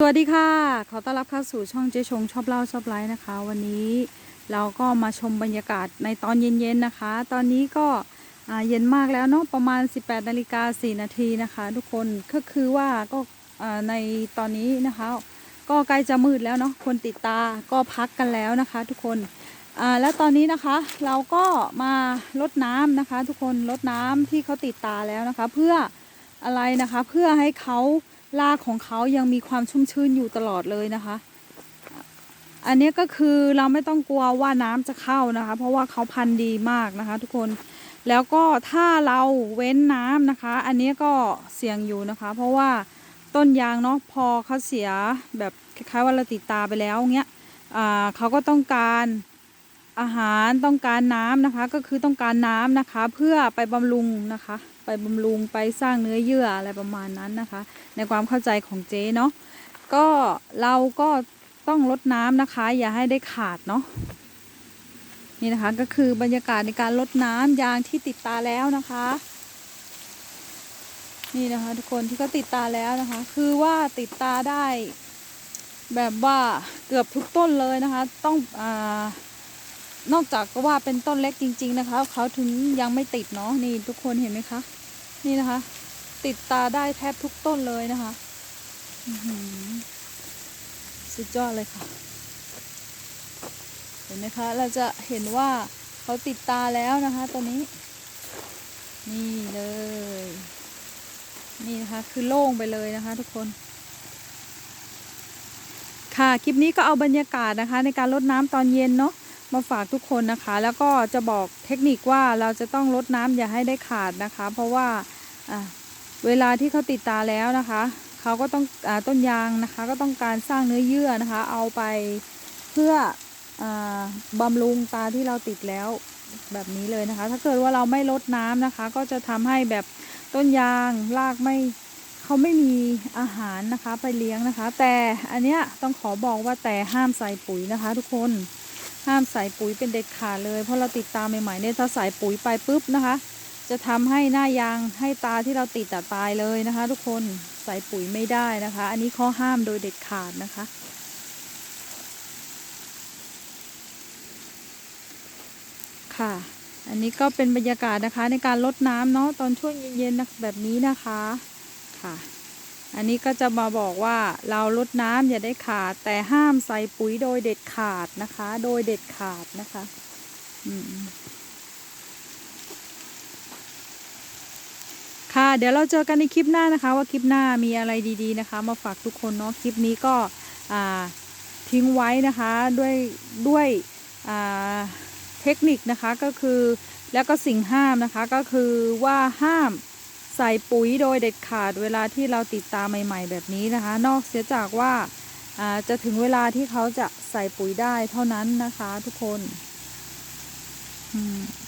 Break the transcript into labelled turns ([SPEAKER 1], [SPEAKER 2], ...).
[SPEAKER 1] สวัสดีค่ะ ขอต้อนรับเข้าสู่ช่องเจชงชอบเล่าชอบไลฟ์นะคะ วันนี้เราก็มาชมบรรยากาศในตอนเย็นๆนะคะ ตอนนี้ก็เย็นมากแล้วเนาะประมาณ 18นาฬิกา4นาทีนะคะ ทุกคนก็คือว่าก็ในตอนนี้นะคะ ก็ใกล้จะมืดแล้วเนาะคนติดตาก็พักกันแล้วนะคะ ทุกคนแล้วตอนนี้นะคะเราก็มาลดน้ำนะคะ ทุกคนลดน้ำที่เขาติดตาแล้วนะคะ เพื่ออะไรนะคะเพื่อให้เขา รากของเขายังมีความชุ่มชื้นอยู่ตลอดเลยนะคะ อันนี้ก็คือเราไม่ต้องกลัวว่าน้ำจะเข้านะคะ เพราะว่าเขาพันธุ์ดีมากนะคะ ทุกคนแล้วก็ถ้าเราเว้นน้ำนะคะ อันนี้ก็เสี่ยงอยู่นะคะ เพราะว่าต้นยางเนาะพอเขาเสียแบบคล้ายๆว่าเราติดตาไปแล้วเงี้ยเขาก็ต้องการอาหารต้องการน้ำนะคะ ก็คือต้องการน้ำนะคะ เพื่อไปบำรุงนะคะ ไปบำรุงไปสร้างเนื้อเยื่ออะไรประมาณนั้นนะคะ ในความเข้าใจของเจ๊เนาะก็เราก็ต้องลดน้ำนะคะ อย่าให้ได้ขาดเนาะนี่นะคะก็คือบรรยากาศในการลดน้ำยางที่ติดตาแล้วนะคะ นี่นะคะทุกคนที่เขาติดตาแล้วนะคะ คือว่าติดตาได้ แบบว่าเกือบทุกต้นเลยนะคะ ต้องอ่า นอกจากก็ว่าเป็นต้นเล็กจริง ๆนะคะเขาถึงยังไม่ติดเนาะนี่ทุกคนเห็นไหมคะนี่นะคะ ติดตาได้แทบทุกต้นเลยนะคะสุดยอดเลยค่ะ เห็นไหมคะ เราจะเห็นว่าเขาติดตาแล้วนะคะตัวนี้ นี่เลย นี่นะคะคือโล่งไปเลยนะคะ ทุกคนค่ะ คลิปนี้ก็เอาบรรยากาศนะคะ ในการลดน้ำตอนเย็นเนาะ มาฝากทุกคนนะคะ แล้วก็จะบอกเทคนิคว่าเราจะต้องลดน้ำอย่าให้ได้ขาดนะคะ เพราะว่าเวลาที่เขาติดตาแล้วนะคะเขาก็ต้องอต้นยางนะคะ ก็ต้องการสร้างเนื้อเยื่อนะคะ เอาไปเพื่ออาบำรุงตาที่เราติดแล้วแบบนี้เลยนะคะ ถ้าเกิดว่าเราไม่ลดน้ำนะคะ ก็จะทำให้แบบต้นยางรากไม่เขาไม่มีอาหารนะคะไปเลี้ยงนะคะ แต่อันเนี้ยต้องขอบอกว่าแต่ห้ามใส่ปุ๋ยนะคะ ทุกคน ห้ามใส่ปุ๋ยเป็นเด็ดขาดเลย เพราะเราติดตามใหม่ๆเนี่ยถ้าใส่ปุ๋ยไปปุ๊บนะคะ จะทำให้หน้ายางให้ตาที่เราติดตายเลยนะคะ ทุกคนใส่ปุ๋ยไม่ได้นะคะ อันนี้ข้อห้ามโดยเด็ดขาดนะคะค่ะ อันนี้ก็เป็นบรรยากาศนะคะในการลดน้ำเนาะตอนช่วงเย็นๆนะแบบนี้นะคะ ค่ะ อันนี้ก็จะมาบอกว่าเราลดน้ำอย่าได้ขาด แต่ห้ามใส่ปุ๋ยโดยเด็ดขาดนะคะ โดยเด็ดขาดนะคะค่ะ เดี๋ยวเราเจอกันในคลิปหน้านะคะ ว่าคลิปหน้ามีอะไรดีๆนะคะ มาฝากทุกคนเนาะคลิปนี้ก็ทิ้งไว้นะคะด้วยด้วยเทคนิคนะคะก็คือแล้วก็สิ่งห้ามนะคะก็คือว่าห้าม ใส่ปุ๋ยโดยเด็ดขาดเวลาที่เราติดตามใหม่ ๆ แบบนี้นะคะ นอกเสียจากว่าอ่าจะถึงเวลาที่เขาจะใส่ปุ๋ยได้เท่านั้นนะคะทุกคน อืม